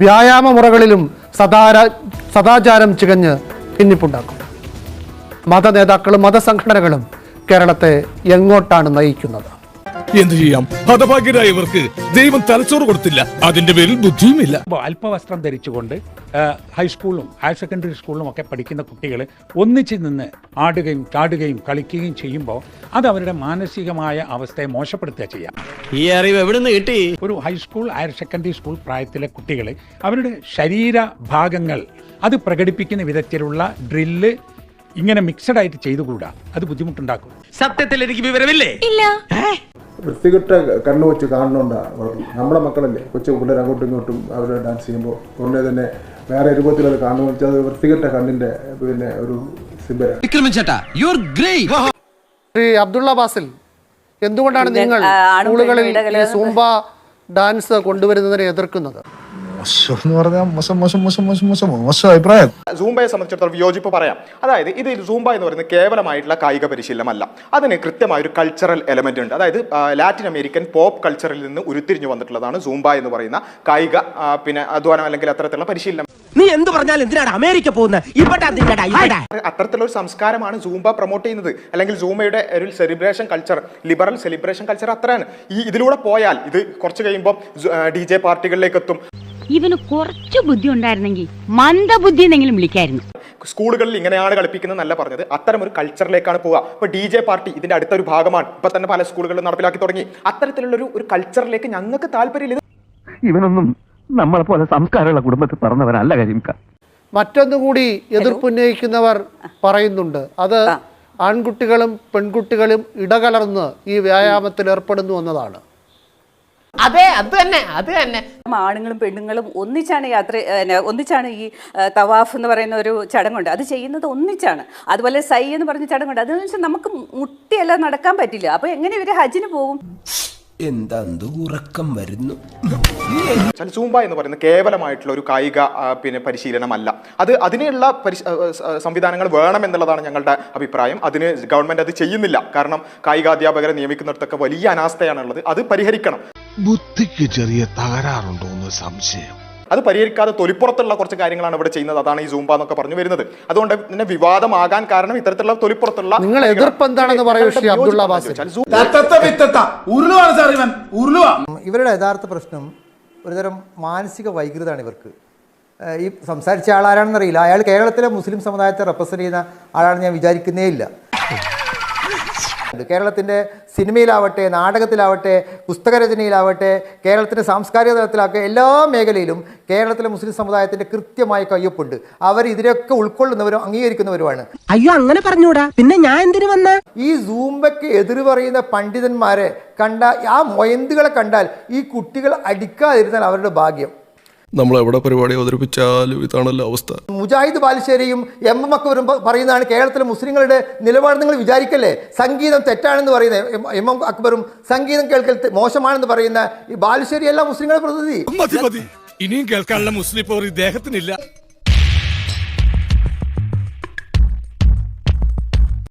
വ്യായാമ മുറകളിലും സദാര സദാചാരം ചികഞ്ഞ് ഭിന്നിപ്പുണ്ടാക്കും മത നേതാക്കളും മതസംഘടനകളും കേരളത്തെ എങ്ങോട്ടാണ് നയിക്കുന്നത്? എന്ത് ചെയ്യാം? ഹതഭാഗ്യരായ ഇവർക്ക് ദൈവം തലച്ചോറ് കൊടുത്തില്ല. അതിന്റെ പേരിൽ ബുദ്ധിയുമില്ല. അല്പവസ്ത്രം ധരിച്ചുകൊണ്ട് ഹൈസ്കൂളിലും ഹയർ സെക്കൻഡറി സ്കൂളിലും ഒക്കെ പഠിക്കുന്ന കുട്ടികൾ ഒന്നിച്ച് നിന്ന് ആടുകയും ചാടുകയും കളിക്കുകയും ചെയ്യുമ്പോൾ അത് അവരുടെ മാനസികമായ അവസ്ഥയെ മോശപ്പെടുത്തുക ചെയ്യാം. ഈ അറിവ് എവിടുന്ന് കിട്ടി? ഒരു high school higher secondary school പ്രായത്തിലെ കുട്ടികൾ അവരുടെ ശരീര ഭാഗങ്ങൾ അത് പ്രകടിപ്പിക്കുന്ന വിധത്തിലുള്ള ഡ്രില്ല് ഇങ്ങനെ മിക്സഡ് ആയിട്ട് ചെയ്തുകൂടാ. അത് ബുദ്ധിമുട്ടുണ്ടാക്കും. സത്യത്തിൽ എനിക്ക് വിവരമില്ലേ? വൃത്തികെട്ട കണ്ണു വെച്ച് കാണുന്നുണ്ടാ നമ്മുടെ മക്കളല്ലേ? കൊച്ചു പിള്ളേർ അങ്ങോട്ടും ഇങ്ങോട്ടും അവർ ഡാൻസ് ചെയ്യുമ്പോൾ ഉടനെ തന്നെ വേറെ രൂപത്തിൽ അത് കാണുമ്പോൾ വെച്ചാൽ അത് വൃത്തികെട്ട കണ്ണിന്റെ പിന്നെ ഒരു ശ്രീ അബ്ദുള്ള ബാസിൽ എന്തുകൊണ്ടാണ് നിങ്ങൾ സ്കൂളുകളിൽ സൂംബ ഡാൻസ് കൊണ്ടുവരുന്നതിനെ എതിർക്കുന്നത്? മോശം എന്ന് പറഞ്ഞാൽ മോശം മോശം മോശം മോശം മോശം മോശം അഭിപ്രായം. സൂംബയെ സംബന്ധിച്ചിടത്തോളം വിയോജിപ്പ് പറയാം. അതായത് ഇത് സൂംബ എന്ന് പറയുന്നത് കേവലമായിട്ടുള്ള കായിക പരിശീലനമല്ല. അതിന് കൃത്യമായ ഒരു കൾച്ചറൽ എലമെന്റ് ഉണ്ട്. അതായത് ലാറ്റിൻ അമേരിക്കൻ പോപ്പ് കൾച്ചറിൽ നിന്ന് ഉരുത്തിരിഞ്ഞു വന്നിട്ടുള്ളതാണ് സൂംബ എന്ന് പറയുന്ന കായിക പിന്നെ അധ്വാനം അല്ലെങ്കിൽ അത്തരത്തിലുള്ള പരിശീലനം. നീ എന്ത് പറഞ്ഞാൽ എന്തിനാണ് അമേരിക്ക പോകുന്നത് ഒരു സംസ്കാരമാണ് സൂംബ പ്രൊമോട്ട് ചെയ്യുന്നത്. അല്ലെങ്കിൽ സൂംബയുടെ ഒരു celebration culture liberal celebration culture അത്രയാണ്. ഈ ഇതിലൂടെ പോയാൽ ഇത് കുറച്ച് കഴിയുമ്പോൾ ഡി ജെ പാർട്ടികളിലേക്ക് എത്തും ഇവന് കുറച്ച് ബുദ്ധി ഉണ്ടായിരുന്നെങ്കിൽ മന്ദബുദ്ധി എന്നെങ്കിലും വിളിക്കായിരുന്നു. സ്കൂളുകളിൽ ഇങ്ങനെയാണ് കളിപ്പിക്കുന്നത് നല്ല പറഞ്ഞത്. അത്തരം ഒരു കൾച്ചറിലേക്കാണ് പോവുക. ഇപ്പൊ ഡി ജെ പാർട്ടി ഇതിന്റെ അടുത്തൊരു ഭാഗമാണ്. ഇപ്പൊ തന്നെ പല സ്കൂളുകളിലും നടപ്പിലാക്കി തുടങ്ങി. അത്തരത്തിലുള്ള ഒരു ഒരു കൾച്ചറിലേക്ക് ഞങ്ങൾക്ക് താല്പര്യമില്ല. ഇവനൊന്നും നമ്മളെ പോലെ സംസ്കാരമുള്ള കുടുംബത്തിൽ പറഞ്ഞവനല്ല കരിമിക്ക മറ്റൊന്നുകൂടി എതിർപ്പുന്നയിക്കുന്നവർ പറയുന്നുണ്ട്. അത് ആൺകുട്ടികളും പെൺകുട്ടികളും ഇടകലർന്ന് ഈ വ്യായാമത്തിൽ ഏർപ്പെടുന്നു എന്നതാണ്. അതെ അത് തന്നെ അത് തന്നെ. ആണുങ്ങളും പെണ്ണുങ്ങളും ഒന്നിച്ചാണ് യാത്ര ഒന്നിച്ചാണ് ഈ തവാഫ് എന്ന് പറയുന്ന ഒരു ചടങ്ങുണ്ട്. അത് ചെയ്യുന്നത് ഒന്നിച്ചാണ്. അതുപോലെ സൈ എന്ന് പറഞ്ഞ ചടങ്ങുണ്ട്. അതെന്ന് വെച്ചാൽ നമുക്ക് മുട്ടിയല്ല നടക്കാൻ പറ്റില്ല. അപ്പൊ എങ്ങനെ ഇവർ ഹജ്ജിന് പോകും? എന്താ ഉറക്കം വരുന്നു? സൂംബ എന്ന് പറയുന്നത് കേവലമായിട്ടുള്ള ഒരു കായിക പിന്നെ പരിശീലനമല്ല. അത് അതിനുള്ള പരിശ സംവിധാനങ്ങൾ വേണം എന്നുള്ളതാണ് ഞങ്ങളുടെ അഭിപ്രായം. അതിന് ഗവൺമെന്റ് അത് ചെയ്യുന്നില്ല. കാരണം കായികാധ്യാപകരെ നിയമിക്കുന്നിടത്തൊക്കെ വലിയ അനാസ്ഥയാണുള്ളത്. അത് പരിഹരിക്കണം. ബുദ്ധിക്ക് ചെറിയ തകരാറുണ്ടോ എന്ന് സംശയം. അത് പരിഹരിക്കാതെ തൊലിപ്പുറത്തുള്ള കുറച്ച് കാര്യങ്ങളാണ് ഇവിടെ ചെയ്യുന്നത്. അതാണ് ഈ സൂംബ എന്നൊക്കെ പറഞ്ഞു വരുന്നത്. അതുകൊണ്ട് തന്നെ വിവാദമാകാൻ കാരണം ഇത്തരത്തിലുള്ള തൊലിപ്പുറത്തുള്ള നിങ്ങൾ എതിർപ്പ് എന്താണെന്ന് പറയൂ ശ്രീ അബ്ദുള്ള ഇവരുടെ യഥാർത്ഥ പ്രശ്നം ഒരുതരം മാനസിക വൈകൃതമാണ് ഇവർക്ക്. ഈ സംസാരിച്ച ആളാരാണെന്നറിയില്ല. അയാൾ കേരളത്തിലെ മുസ്ലിം സമുദായത്തെ റെപ്രസെന്റ് ചെയ്യുന്ന ആളാണെന്ന് ഞാൻ വിചാരിക്കുന്നേ ഇല്ല. കേരളത്തിന്റെ സിനിമയിലാവട്ടെ നാടകത്തിലാവട്ടെ പുസ്തകരചനയിലാവട്ടെ കേരളത്തിന്റെ സാംസ്കാരിക തലത്തിലാവട്ടെ എല്ലാ മേഖലയിലും കേരളത്തിലെ മുസ്ലിം സമുദായത്തിന്റെ കൃത്യമായ കയ്യൊപ്പുണ്ട്. അവർ ഇതിനൊക്കെ ഉൾക്കൊള്ളുന്നവരും അംഗീകരിക്കുന്നവരുമാണ്. അയ്യോ അങ്ങനെ പറഞ്ഞൂടാ. പിന്നെ ഞാൻ എന്തിനു വന്ന? ഈ സൂംബയ്ക്ക് എതിര് പറയുന്ന പണ്ഡിതന്മാരെ കണ്ട ആ മൊയന്തുകളെ കണ്ടാൽ ഈ കുട്ടികൾ അടിക്കാതിരുന്നാൽ അവരുടെ ഭാഗ്യം. നമ്മൾ എവിടെ പരിപാടി അവതരിപ്പിച്ചാലും ഇതാണല്ലോ അവസ്ഥ. മുജാഹിദ് ബാലുശ്ശേരിയും എം എം അക്ബറും പറയുന്നതാണ് കേരളത്തിലെ മുസ്ലിങ്ങളുടെ നിലപാട് നിങ്ങൾ വിചാരിക്കല്ലേ? സംഗീതം തെറ്റാണെന്ന് പറയുന്ന എം- എം അക്ബറും സംഗീതം കേൾക്കൽ മോശമാണെന്ന് പറയുന്ന ഈ ബാലുശ്ശേരി എല്ലാം മുസ്ലിങ്ങളെ പ്രതിനിധി. ഇനിയും കേൾക്കാനുള്ള മുസ്ലിം ഇപ്പോൾ ഇദ്ദേഹത്തിനില്ല.